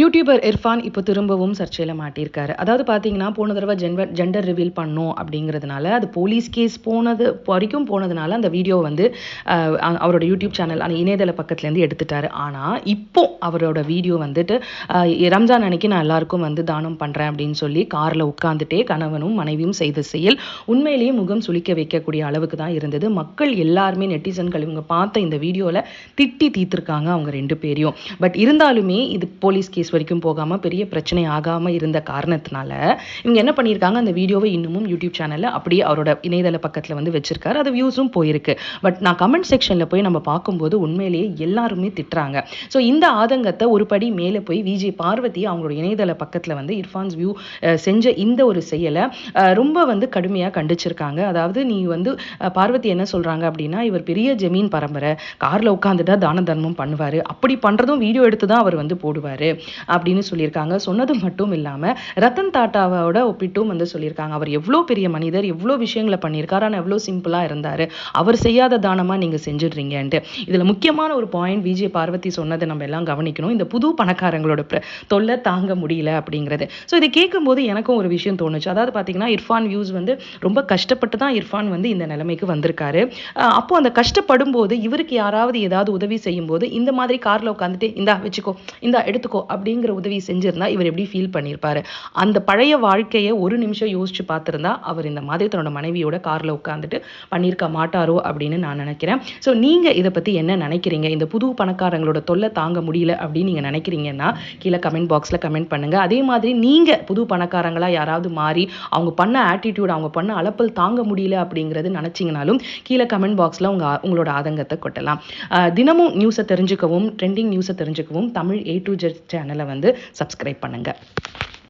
YouTuber Irfan இப்போ திரும்பவும் சர்ச்சையில் மாட்டியிருக்காரு. அதாவது பார்த்தீங்கன்னா போன தடவை ஜென்வர் ஜெண்டர் ரிவீல் பண்ணோம் அப்படிங்கிறதுனால அது போலீஸ் கேஸ் போனது வரைக்கும் போனதுனால அந்த வீடியோ வந்து அவரோட யூடியூப் சேனல் அந்த இணையதள பக்கத்துலேருந்து எடுத்துட்டாரு. ஆனால் இப்போ அவரோட வீடியோ வந்துட்டு ரம்ஜான் அன்னைக்கு நான் எல்லாருக்கும் வந்து தானம் பண்ணுறேன் அப்படின்னு சொல்லி காரில் உட்காந்துட்டே கணவனும் மனைவியும் செய்த செயல் உண்மையிலேயே முகம் சுளிக்க வைக்கக்கூடிய அளவுக்கு தான் இருந்தது. மக்கள் எல்லாருமே நெட்டிசன்கள் இவங்க பார்த்த இந்த வீடியோவில் திட்டி தீர்த்திருக்காங்க அவங்க ரெண்டு பேரையும். பட் இருந்தாலுமே இது போலீஸ் கேஸ் வரைக்கும் போகாமல் பெரிய பிரச்சனை ஆகாமல் இருந்த காரணத்தினால இவங்க என்ன பண்ணியிருக்காங்க அந்த வீடியோவை இன்னமும் யூடியூப் சேனலில் அப்படியே அவரோட இணையதள பக்கத்தில் வந்து வச்சிருக்காரு. அது வியூஸும் போயிருக்கு. பட் நான் கமெண்ட் செக்ஷனில் போய் நம்ம பார்க்கும்போது உண்மையிலேயே எல்லாருமே திட்டுறாங்க. ஸோ இந்த ஆதங்கத்தை ஒரு படி மேலே போய் விஜய் பார்வதி அவங்களோட இணையதள பக்கத்தில் வந்து இர்ஃபான்ஸ் வியூ செஞ்ச இந்த ஒரு செயலை ரொம்ப வந்து கடுமையாக கண்டிச்சிருக்காங்க. அதாவது நீ வந்து பார்வதி என்ன சொல்கிறாங்க அப்படின்னா இவர் பெரிய ஜமீன் பரம்பரை. காரில் உட்காந்துட்டா தான தர்மம் பண்ணுவார். அப்படி பண்ணுறதும் வீடியோ எடுத்து தான் அவர் வந்து போடுவார். அப்படின்னு சொல்லியிருக்காங்க. சொன்னது மட்டும் இல்லாம ரத்தன் டாட்டாவோட ஒப்பிட்டும் வந்து சொல்லியிருக்காங்க. அவர் எவ்வளோ பெரிய மனிதர் எவ்வளோ விஷயங்களை பண்ணியிருக்காரு ஆனால் எவ்வளோ சிம்பிளா இருந்தாரு. அவர் செய்யாத தானமா நீங்க செஞ்சிடுறீங்கன்ட்டு. இதுல முக்கியமான ஒரு பாயிண்ட் விஜய் பார்வதி சொன்னதை நம்ம எல்லாம் கவனிக்கணும். இந்த புது பணக்காரங்களோட பிர- தொல்லை தாங்க முடியல அப்படிங்கிறது. ஸோ இதை கேட்கும்போது எனக்கும் ஒரு விஷயம் தோணுச்சு. அதாவது பார்த்தீங்கன்னா இர்ஃபான் வியூஸ் வந்து ரொம்ப கஷ்டப்பட்டு தான் இர்ஃபான் வந்து இந்த நிலைமைக்கு வந்திருக்காரு. அப்போ அந்த கஷ்டப்படும் போது இவருக்கு யாராவது ஏதாவது உதவி செய்யும் போது இந்த மாதிரி கார்ல உட்காந்துட்டு இந்தா வச்சுக்கோ இந்தா எடுத்துக்கோ அப்படிங்கிற உதவி செஞ்சிருந்தா இவர் எப்படி ஃபீல் பண்ணியிருப்பாரு அந்த பழைய வாழ்க்கையை ஒரு நிமிஷம் யோசிச்சு பார்த்துருந்தா அவர் இந்த மாதிரி தன்னோட மனைவியோட கார்ல உட்காந்துட்டு பண்ணியிருக்க மாட்டாரோ அப்படின்னு நான் நினைக்கிறேன். ஸோ நீங்க இதை பத்தி என்ன நினைக்கிறீங்க? இந்த புது பணக்காரங்களோட தொல்லை தாங்க முடியல அப்படின்னு நீங்க நினைக்கிறீங்கன்னா கீழே கமெண்ட் பாக்ஸ்ல கமெண்ட் பண்ணுங்க. அதே மாதிரி நீங்க புது பணக்காரங்களா யாராவது மாறி அவங்க பண்ண ஆட்டிடியூட் அவங்க பண்ண அளப்பல் தாங்க முடியல அப்படிங்கிறது நினைச்சீங்கனாலும் கீழே கமெண்ட் பாக்ஸ்ல உங்க உங்களோட ஆதங்கத்தை கொட்டலாம். தினமும் நியூஸை தெரிஞ்சுக்கவும் ட்ரெண்டிங் நியூஸை தெரிஞ்சுக்கவும் Tamil A to Z channel வந்து சப்ஸ்கிரைப் பண்ணுங்க.